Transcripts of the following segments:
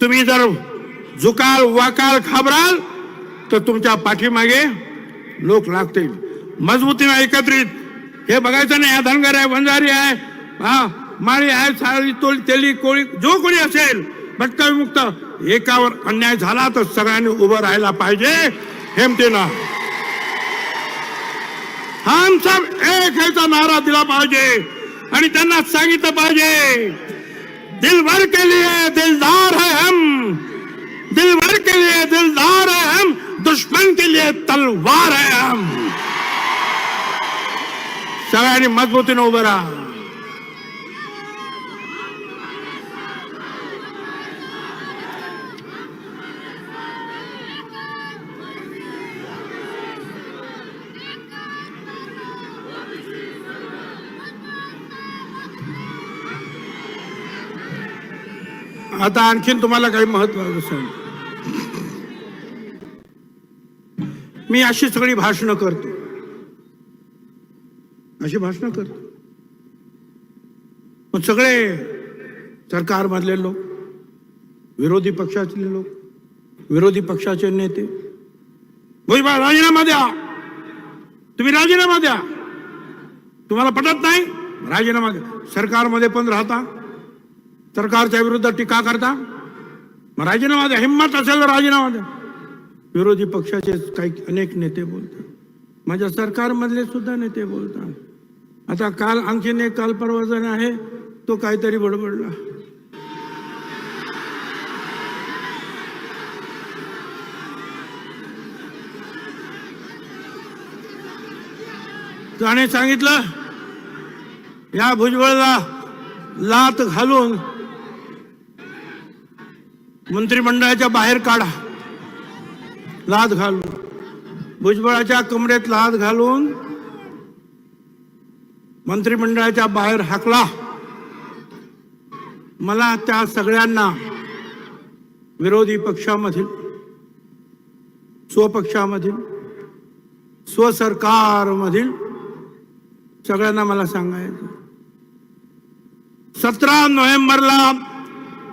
तुम्ही जर झुकाल वाकाल खाबराल तर तुमच्या पाठीमागे लोक लागतील. मजबूतीने एकत्रित. हे बघायचं नाही हा धनगर आहे बंजारी आहे हा माळी आहे साळी तोल तेली कोळी जो कोणी असेल भटकविमुक्त एकावर अन्याय झाला तर सगळ्यांनी उभं राहायला पाहिजे हेमतीनं. हम सब एक ह्याचा नारा दिला पाहिजे आणि त्यांना सांगितलं पाहिजे दिलभर के लिए दिलदार है हम दिलभर के लिए दिलदार है हम दुश्मन के लिए तलवार है हम। सगळ्यांनी मजबूतीने उभं राहा आता आणखीन तुम्हाला काही महत्वाचं सांग मी अशी सगळी भाषणं करतो. अशी भाषणं करतो. पण सगळे सरकारमधले लोक विरोधी पक्षातले लोक विरोधी पक्षाचे नेते भुजबळ राजीनामा द्या. तुम्ही राजीनामा द्या. तुम्हाला पटत नाही? राजीनामा द्या सरकारमध्ये पण राहता. सरकारच्या विरुद्ध टीका करता. मग राजीनामा द्या. हिंमत असेल तर राजीनामा द्या. विरोधी पक्षाचे काही अनेक नेते बोलतात. माझ्या सरकारमधले सुद्धा नेते बोलतात. आता काल आणखीन एक काल परवा जण आहे तो काहीतरी बडबडला. त्याने सांगितलं या भुजबळला लात घालून मंत्रिमंडळाच्या बाहेर काढा. लाद घालून. भुजबळाच्या कमरेत लाद घालून मंत्रिमंडळाच्या बाहेर हाकला. मला त्या सगळ्यांना विरोधी पक्षामधील स्वपक्षामधील स्वसरकारमधील सगळ्यांना मला सांगायचं सतरा नोव्हेंबरला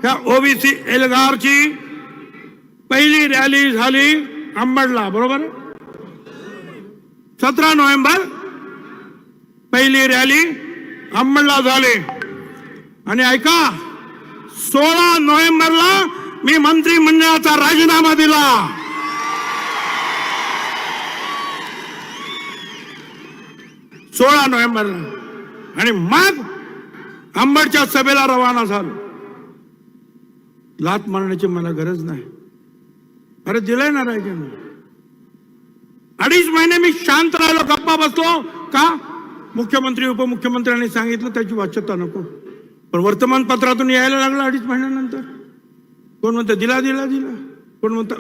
ह्या ओबीसी एल्गारची पहिली रॅली झाली. अंबडला बरोबर? सतरा नोव्हेंबर पहिली रॅली अंबडला झाली. आणि ऐका सोळा नोव्हेंबरला मी मंत्रिमंडळाचा राजीनामा दिला. सोळा नोव्हेंबरला आणि मग आंबडच्या सभेला रवाना झालो. लात मारण्याची मला गरज नाही. अरे दिलंय ना राजाने अडीच महिने मी शांत राहिलो गप्पा बसलो. का? मुख्यमंत्री उपमुख्यमंत्र्यांनी सांगितलं त्याची वाच्यता नको. पण वर्तमानपत्रातून यायला लागलं अडीच महिन्यानंतर. कोण म्हणतं दिला दिला दिला. कोण म्हणतं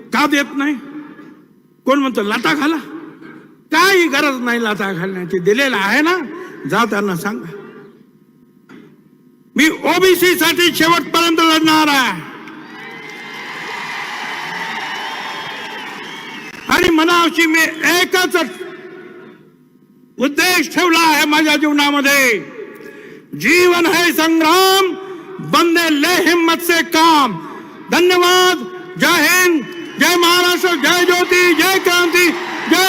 का देत नाही? कोण म्हणतं लाटा घाला. काही गरज नाही लाटा घालण्याची. दिलेला आहे ना? जा त्यांना सांगा. मी ओबीसी साठी शेवटपर्यंत लढणार आहे. आणि मनाशी मी एकच उद्देश ठेवला आहे माझ्या जीवनामध्ये. जीवन है संग्राम बंदे ले हिम्मत से काम. धन्यवाद. जय हिंद. जय महाराष्ट्र. जय ज्योती. जय क्रांती. जय